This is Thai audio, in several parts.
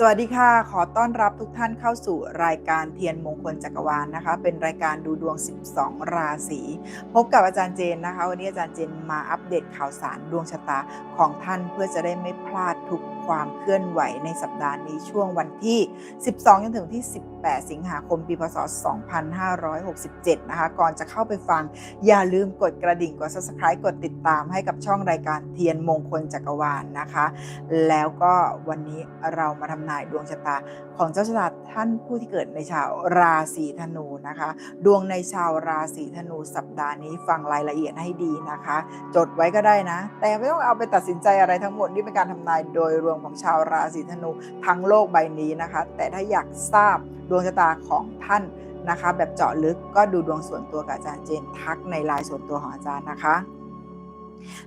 สวัสดีค่ะ ขอต้อนรับทุกท่านเข้าสู่รายการเทียนมงคลจักรวาลนะคะ เป็นรายการดูดวง 12 ราศีพบกับอาจารย์เจนนะคะ วันนี้อาจารย์เจนมาอัปเดตข่าวสารดวงชะตาของท่านเพื่อจะได้ไม่พลาด ทุกความเคลื่อนไหวในสัปดาห์นี้ช่วงวันที่ 12 จนถึงที่ 18 สิงหาคม ปี พศ 2567 นะคะ ก่อนจะเข้าไปฟัง อย่าลืมกดกระดิ่ง กด subscribe กดติดตามให้กับช่องรายการเทียนมงคลจักรวาลนะคะ แล้วก็วันนี้เรามาทำนายดวงชะตาของเจ้าชะตาท่านผู้ที่เกิดในชาวราศีธนูนะคะ ดวงในชาวราศีธนูสัปดาห์นี้ฟังรายละเอียดให้ดีนะคะ จดไว้ก็ได้นะ แต่ไม่ต้องเอาไปตัดสินใจอะไรทั้งหมดนี่เป็นการทำนายโดโดยรวมของชาวราศีธนูทั้งโลกใบนี้นะคะ แต่ถ้าอยากทราบดวงชะตาของท่านนะคะ แบบเจาะลึกก็ดูดวงส่วนตัวกับอาจารย์เจนทักในไลน์ส่วนตัวของอาจารย์นะคะ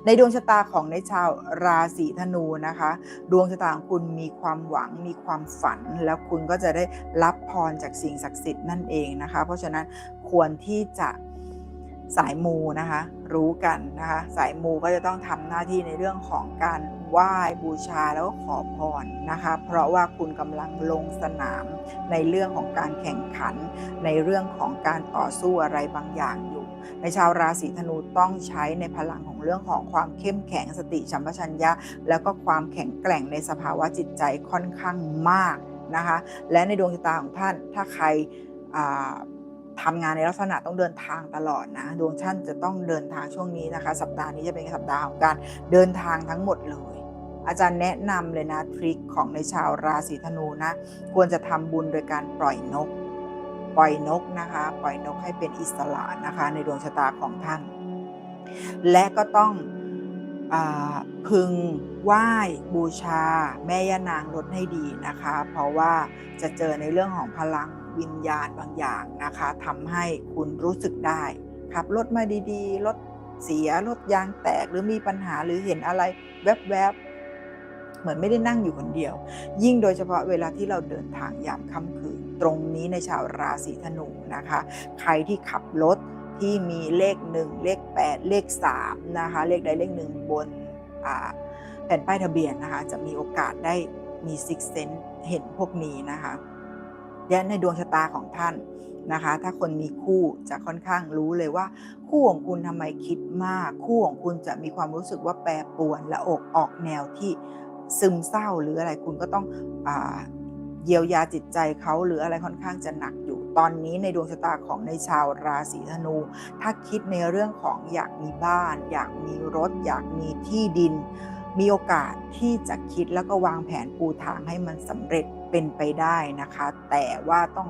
ในดวงชะตาของในชาวราศีธนูนะคะ ดวงชะตาของคุณมีความหวังมีความฝัน แล้วคุณก็จะได้รับพรจากสิ่งศักดิ์สิทธิ์นั่นเองนะคะ เพราะฉะนั้นควรที่จะ สายมูนะคะรู้กันนะคะสายมูก็จะต้องทำหน้าที่ในเรื่องของการไหว้บูชาแล้วก็ขอพรนะคะ เพราะว่าคุณกำลังลงสนามในเรื่องของการแข่งขัน ในเรื่องของการต่อสู้อะไรบางอย่างอยู่ ในชาวราศีธนูต้องใช้ในพลังของเรื่องของความเข้มแข็งสติสัมปชัญญะ แล้วก็ความแข็งแกร่งในสภาวะจิตใจค่อนข้างมากนะคะ และในดวงชะตาของท่านถ้าใคร ทำงานในลักษณะต้องเดินทางตลอดนะ ดวงท่านจะต้องเดินทางช่วงนี้นะคะ สัปดาห์นี้จะเป็นสัปดาห์ของการเดินทางทั้งหมดเลย อาจารย์แนะนำเลยนะทริคของในชาวราศีธนูนะ ควรจะทำบุญโดยการปล่อยนก ปล่อยนกนะคะ ปล่อยนกให้เป็นอิสระนะคะ ในดวงชะตาของท่าน และก็ต้องอพึงไหว้บูชา แม่ย่านางลดให้ดีนะคะ เพราะว่าจะเจอในเรื่องของพลัง วิญญาณบางอย่างนะคะทำให้คุณรู้สึกได้ขับรถมาดีๆรถเสียรถยางแตกหรือมีปัญหาหรือเห็นอะไรแวบๆ เหมือนไม่ได้นั่งอยู่คนเดียว ยิ่งโดยเฉพาะเวลาที่เราเดินทางยามค่ำคืน ตรงนี้ในชาวราศีธนูนะคะ ใครที่ขับรถที่มีเลข 1 เลข 8 เลข3นะคะเลขใดเลขหนึ่งบนแผ่นป้ายทะเบียนนะคะจะมีโอกาสได้มีซิกเซนเห็นพวกนี้นะคะ และในดวงชะตาของท่านนะคะ ถ้าคนมีคู่จะค่อนข้างรู้เลยว่า คู่ของคุณทำไมคิดมาก คู่ของคุณจะมีความรู้สึกว่าแปรปรวนและอกออกแนวที่ซึมเศร้าหรืออะไรคุณก็ต้องอเยียวยาจิตใจเขาหรืออะไรค่อนข้างจะหนักอยู่ ตอนนี้ในดวงชะตาของในชาวราศีธนู ถ้าคิดในเรื่องของอยากมีบ้าน อยากมีรถ อยากมีที่ดิน มีโอกาสที่จะคิดแล้วก็วางแผนปูทางให้มันสำเร็จ เป็นไปได้นะคะ แต่ว่าต้อง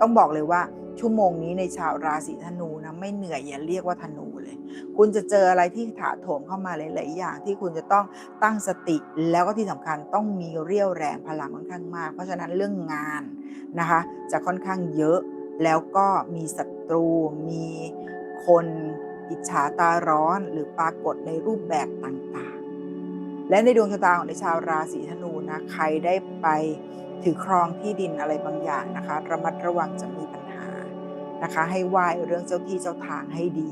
ต้องบอกเลยว่าชั่วโมงนี้ในชาวราศีธนูนะไม่เหนื่อยอย่าเรียกว่าธนูเลย คุณจะเจออะไรที่ถาโถมเข้ามาหลาย ๆ อย่างที่คุณจะต้องตั้งสติ แล้วก็ที่สำคัญต้องมีเรี่ยวแรงพลังค่อนข้างมาก เพราะฉะนั้นเรื่องงานนะคะ จะค่อนข้างเยอะแล้วก็มีศัตรูมีคนอิจฉาตาร้อนหรือปรากฏในรูปแบบต่างๆ และในดวงชะตาของในชาวราศีธนูนะใครได้ไปถือครองที่ดินอะไรบางอย่างนะคะ ระมัดระวังจะมีปัญหานะคะ ให้ไหว้เรื่องเจ้าที่เจ้าทางให้ดี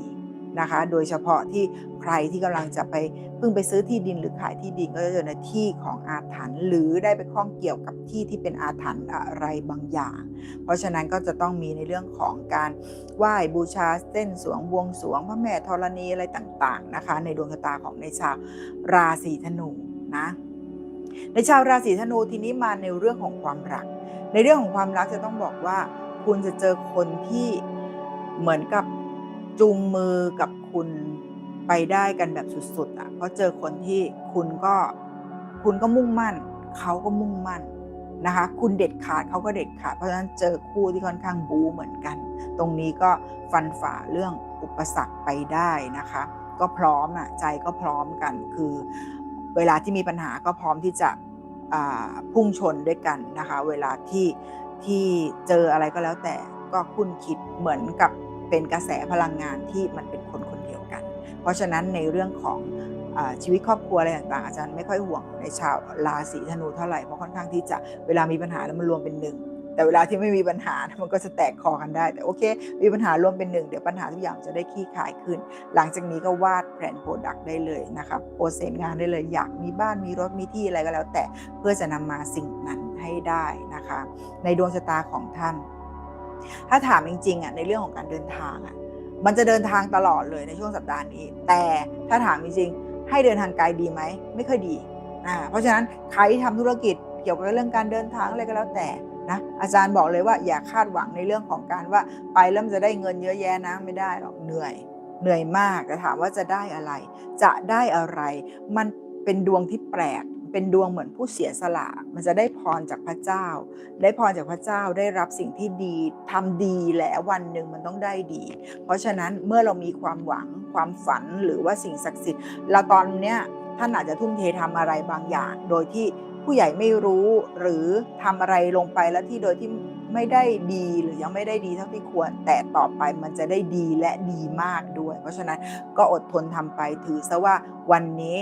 นะคะ โดยเฉพาะที่ใครที่กำลังจะไปเพิ่งไปซื้อที่ดินหรือขายที่ดินก็จะเจอในที่ของอาถรรพ์หรือได้ไปข้องเกี่ยวกับที่ที่เป็นอาถรรพ์อะไรบางอย่าง เพราะฉะนั้นก็จะต้องมีในเรื่องของการไหว้บูชาเส้นสวงบวงสวงพระแม่ธรณีอะไรต่างๆนะคะ ในดวงชะตาของในชาวราศีธนูนะในชาวราศีธนูทีนี้มาในเรื่องของความรัก ในเรื่องของความรักจะต้องบอกว่า คุณจะเจอคนที่เหมือนกับ จูงมือกับคุณไปได้กันแบบสุดๆอะเพราะเจอคนที่คุณก็คุณก็มุ่งมั่น เขาก็มุ่งมั่นนะคะ คุณเด็ดขาดเขาก็เด็ดขาด เพราะฉะนั้นเจอคู่ที่ค่อนข้างบูเหมือนกัน ตรงนี้ก็ฟันฝ่าเรื่องอุปสรรคไปได้นะคะ ก็พร้อมอะใจก็พร้อมกัน คือเวลาที่มีปัญหาก็พร้อมที่จะพุ่งชนด้วยกันนะคะ เวลาที่ที่เจออะไรก็แล้วแต่ก็คุณคิดเหมือนกับ เป็นกระแสพลังงานที่มันเป็นคนคนเดียวกัน เพราะฉะนั้นในเรื่องของอชีวิตครอบครัวอะไรต่างๆอาจารย์ไม่ค่อยห่วงในชาวราศีธนูเท่าไหร่เพราะค่อนข้างที่จะเวลามีปัญหาแล้วมันรวมเป็นหนึ่งแต่เวลาที่ไม่มีปัญหา มันก็จะแตกคอกันได้ แต่โอเค มีปัญหารวมเป็นหนึ่ง เดี๋ยวปัญหาทุกอย่างจะได้คลี่คลายขึ้น หลังจากนี้ก็วาดแผนโปรดักต์ได้เลยนะครับโปรเซสงานได้เลย อยากมีบ้าน มีรถ มีที่อะไรก็แล้ว แต่ เพื่อจะนำมาสิ่งนั้นให้ได้นะคะ ในดวงชะตาของท่าน ถ้าถามจริงๆอะในเรื่องของการเดินทางอะมันจะเดินทางตลอดเลยในช่วงสัปดาห์นี้ แต่ถ้าถามจริงๆให้เดินทางไกลดีไหมไม่ค่อยดีอ่าเพราะฉะนั้นใครที่ทำธุรกิจเกี่ยวกับเรื่องการเดินทางอะไรก็แล้วแต่นะอาจารย์บอกเลยว่าอย่าคาดหวังในเรื่องของการว่าไปแล้วมันจะได้เงินเยอะแยะนะไม่ได้หรอกเหนื่อยเหนื่อยมากแต่ถามว่าจะได้อะไร จะได้อะไร มันเป็นดวงที่แปลก เป็นดวงเหมือนผู้เสียสละ มันจะได้พรจากพระเจ้า ได้พรจากพระเจ้าได้รับสิ่งที่ดีทำดีแล้ววันหนึ่งมันต้องได้ดี เพราะฉะนั้นเมื่อเรามีความหวังความฝันหรือว่าสิ่งศักดิ์สิทธิ์เราตอนเนี้ยท่านอาจจะทุ่มเททำอะไรบางอย่าง โดยที่ผู้ใหญ่ไม่รู้หรือทำอะไรลงไปแล้วที่โดยที่ไม่ได้ดีหรือยังไม่ได้ดีเท่าที่ควร แต่ต่อไปมันจะได้ดีและดีมากด้วย เพราะฉะนั้นก็อดทนทำไปถือซะว่าวันนี้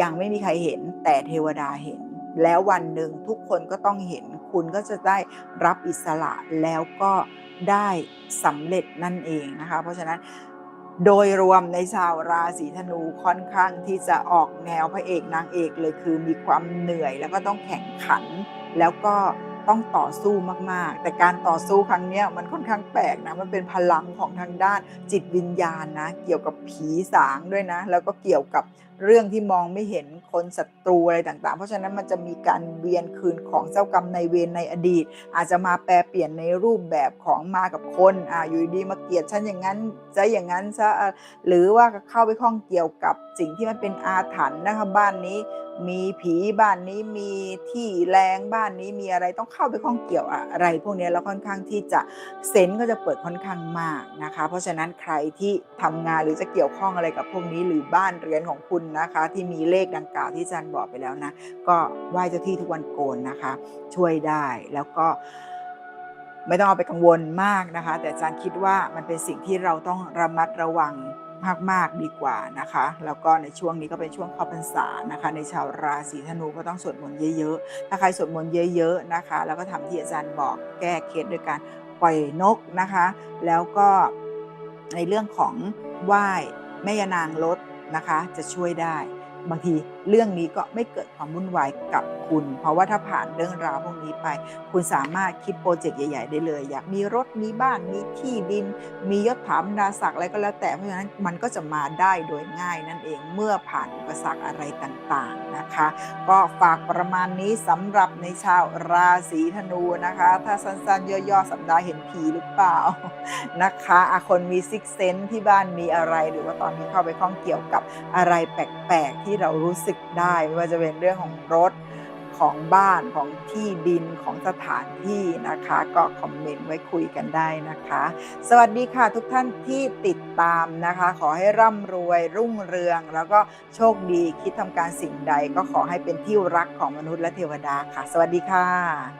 ยังไม่มีใครเห็นแต่เทวดาเห็น แล้ววันหนึ่งทุกคนก็ต้องเห็น คุณก็จะได้รับอิสระแล้วก็ได้สำเร็จนั่นเองนะคะ เพราะฉะนั้นโดยรวมในชาวราศีธนูค่อนข้างที่จะออกแนวพระเอกนางเอกเลยคือมีความเหนื่อยแล้วก็ต้องแข่งขัน แล้วก็ต้องต่อสู้มากๆ แต่การต่อสู้ครั้งนี้มันค่อนข้างแปลกนะมันเป็นพลังของทางด้านจิตวิญญาณนะ เกี่ยวกับผีสางด้วยนะ แล้วก็เกี่ยวกับเรื่องที่มองไม่เห็นคนศัตรูอะไรต่างๆ เพราะฉะนั้นมันจะมีการเวียนคืนของเจ้ากรรมในเวรในอดีต อาจจะมาแปลเปลี่ยนในรูปแบบของมากับคนอ่าอยู่ดีมาเกลียดฉันอย่างนั้นจะอย่างนั้นซะหรือว่าเข้าไปข้องเกี่ยวกับสิ่งที่มันเป็นอาถรรพ์นะคะบ้านนี้ มีผีบ้านนี้มีที่แรงบ้านนี้มีอะไรต้องเข้าไปข้องเกี่ยวอะไร พวกนี้แล้วค่อนข้างที่จะเซนก็จะเปิดค่อนข้างมากนะคะ เพราะฉะนั้นใครที่ทำงานหรือจะเกี่ยวข้องอะไรกับพวกนี้หรือบ้านเรือนของคุณนะคะ ที่มีเลขดังกล่าวที่อาจารย์บอกไปแล้วนะ ก็ไหว้เจ้าที่ทุกวันโกนนะคะ ช่วยได้แล้วก็ไม่ต้องเอาไปกังวลมากนะคะ แต่อาจารย์คิดว่ามันเป็นสิ่งที่เราต้องระมัดระวังมากๆดีกว่านะคะ แล้วก็ในช่วงนี้ก็เป็นช่วงเข้าพรรษานะคะ ในชาวราศีธนูก็ต้องสวดมนต์เยอะๆ ถ้าใครสวดมนต์เยอะๆนะคะ แล้วก็ทำที่อาจารย์บอกแก้เคล็ดโดยการปล่อยนกนะคะ แล้วก็ในเรื่องของไหว้แม่ยานางรถ นะคะ จะช่วยได้ บางที เรื่องนี้ก็ไม่เกิดความวุ่นวายกับคุณ เพราะว่าถ้าผ่านเรื่องราวพวกนี้ไป คุณสามารถคิดโปรเจกต์ใหญ่ ๆ ได้เลย อยากมีรถมีบ้านมีที่ดิน มียศถาบรรดาศักดิ์อะไรก็แล้วแต่เพราะฉะนั้นมันก็จะมาได้โดยง่ายนั่นเองเมื่อผ่านอุปสรรคอะไรต่างๆนะคะ ก็ฝากประมาณนี้สำหรับในชาวราศีธนูนะคะ ถ้าสั้นๆ ย่อๆสัปดาห์เห็นผีหรือเปล่านะคะอะคนมีซิกเซนที่บ้านมีอะไร หรือว่าตอนนี้เข้าไปข้องเกี่ยวกับอะไรแปลกๆที่เรารู้สึกกได้ไม่ว่าจะเป็นเรื่องของรถของบ้านของที่ดินของสถานที่นะคะ ก็คอมเมนต์ไว้คุยกันได้นะคะ สวัสดีค่ะทุกท่านที่ติดตามนะคะ ขอให้ร่ำรวยรุ่งเรือง แล้วก็โชคดีคิดทำการสิ่งใด ก็ขอให้เป็นที่รักของมนุษย์และเทวดาค่ะ สวัสดีค่ะ